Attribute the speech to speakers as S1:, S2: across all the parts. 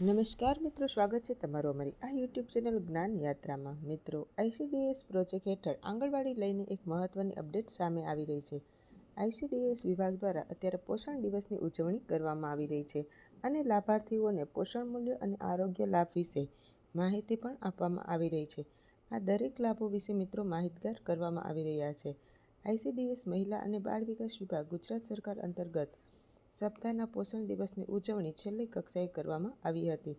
S1: નમસ્કાર મિત્રો, સ્વાગત છે તમારું અમારી આ યુટ્યુબ ચેનલ જ્ઞાન યાત્રામાં. મિત્રો આઈસીડીએસ પ્રોજેક્ટ હેઠળ આંગણવાડી લઈને એક મહત્વની અપડેટ સામે આવી રહી છે. આઈસીડીએસ વિભાગ દ્વારા અત્યારે પોષણ દિવસની ઉજવણી કરવામાં આવી રહી છે અને લાભાર્થીઓને પોષણ મૂલ્ય અને આરોગ્ય લાભ વિશે માહિતી પણ આપવામાં આવી રહી છે. આ દરેક લાભો વિશે મિત્રો માહિતગાર કરવામાં આવી રહ્યા છે. આઈસીડીએસ મહિલા અને બાળ વિકાસ વિભાગ ગુજરાત સરકાર અંતર્ગત સપ્તાહના પોષણ દિવસની ઉજવણી છેલ્લી કક્ષાએ કરવામાં આવી હતી.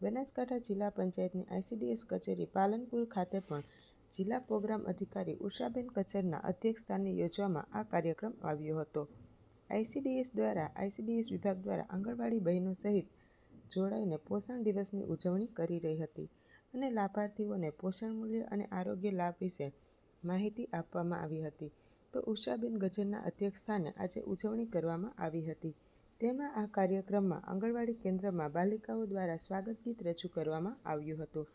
S1: બનાસકાંઠા જિલ્લા પંચાયતની આઈસીડીએસ કચેરી પાલનપુર ખાતે પણ જિલ્લા પ્રોગ્રામ અધિકારી ઉષાબેન કચરના અધ્યક્ષસ્થાને યોજવામાં આ કાર્યક્રમ આવ્યો હતો. આઈસીડીએસ દ્વારા આઈસીડીએસ વિભાગ દ્વારા આંગણવાડી બહેનો સહિત જોડાઈને પોષણ દિવસની ઉજવણી કરી રહી હતી અને લાભાર્થીઓને પોષણ મૂલ્ય અને આરોગ્ય લાભ વિશે માહિતી આપવામાં આવી હતી. તો ઉષાબેન ગજરના અધ્યક્ષસ્થાને આજે ઉજવણી કરવામાં આવી હતી. તેમાં આ કાર્યક્રમમાં આંગણવાડી કેન્દ્રમાં બાલિકાઓ દ્વારા સ્વાગત ગીત રજૂ કરવામાં આવ્યું હતું.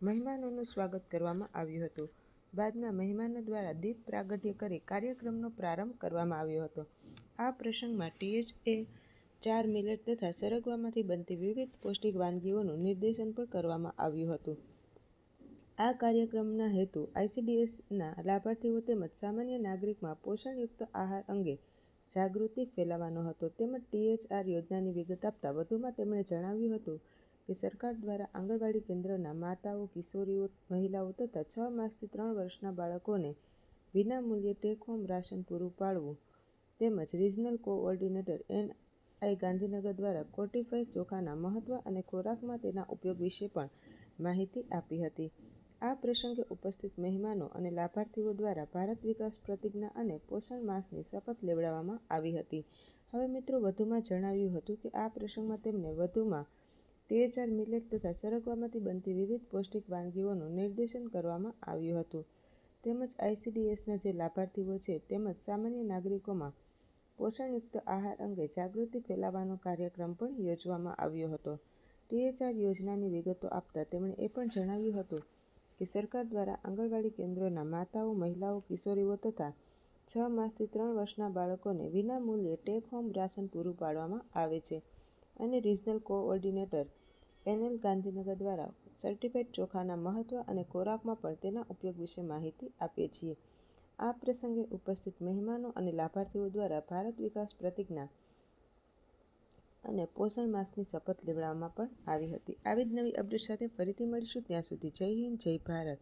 S1: મહેમાનોનું સ્વાગત કરવામાં આવ્યું હતું. બાદમાં મહેમાનો દ્વારા દીપ પ્રાગટ્ય કરી કાર્યક્રમનો પ્રારંભ કરવામાં આવ્યો હતો. આ પ્રસંગમાં ટીએચએ ચાર મિલેટ તથા સરગવામાંથી બનતી વિવિધ પૌષ્ટિક વાનગીઓનું નિર્દેશન પણ કરવામાં આવ્યું હતું. આ કાર્યક્રમના હેતુ આઈસીડીએસના લાભાર્થીઓ તેમજ સામાન્ય નાગરિકમાં પોષણયુક્ત આહાર અંગે જાગૃતિ ફેલાવવાનો હતો. તેમજ ટીએચઆર યોજનાની વિગત આપતા વધુમાં તેમણે જણાવ્યું હતું કે, સરકાર દ્વારા આંગણવાડી કેન્દ્રના માતાઓ, કિશોરીઓ, મહિલાઓ તથા છ માસથી ત્રણ વર્ષના બાળકોને વિનામૂલ્યે ટેક હોમ રાશન પૂરું પાડવું તેમજ regional coordinator N I Gandhinagar દ્વારા કોર્ટિફાઈ ચોખાના મહત્વ અને ખોરાકમાં તેના ઉપયોગ વિશે પણ માહિતી આપી હતી. આ પ્રસંગે ઉપસ્થિત મહેમાનો અને લાભાર્થીઓ દ્વારા ભારત વિકાસ પ્રતિજ્ઞા અને પોષણ માસની શપથ લેવડાવવામાં આવી હતી. હવે મિત્રો વધુમાં જણાવ્યું હતું કે આ પ્રસંગમાં તેમને વધુમાં તેજાર મિલેટ તથા સરગવામાંથી બનતી વિવિધ પૌષ્ટિક વાનગીઓનું નિર્દેશન કરવામાં આવ્યું હતું. તેમજ આઈસીડીએસના જે લાભાર્થીઓ છે તેમજ સામાન્ય નાગરિકોમાં પોષણયુક્ત આહાર અંગે જાગૃતિ ફેલાવવાનો કાર્યક્રમ પણ યોજવામાં આવ્યો હતો. ટીએચઆર યોજનાની વિગતો આપતા તેમણે એ પણ જણાવ્યું હતું કે સરકાર દ્વારા આંગણવાડી કેન્દ્રોના માતાઓ, મહિલાઓ, કિશોરીઓ તથા છ માસથી ત્રણ વર્ષના બાળકોને વિના મૂલ્યે ટેક હોમ રાશન પૂરું પાડવામાં આવે છે અને રિજનલ કોઓર્ડિનેટર એનએલ ગાંધીનગર દ્વારા સર્ટિફાઇડ ચોખાના મહત્વ અને ખોરાકમાં પણ તેના ઉપયોગ વિશે માહિતી આપીએ છીએ. આ પ્રસંગે ઉપસ્થિત મહેમાનો અને લાભાર્થીઓ દ્વારા ભારત વિકાસ પ્રતિજ્ઞા અને પોષણ માસની શપથ લેવડાવવામાં પણ આવી હતી. આવી જ નવી અપડેટ સાથે ફરીથી મળીશું ત્યાં સુધી. જય હિન્દ, જય ભારત.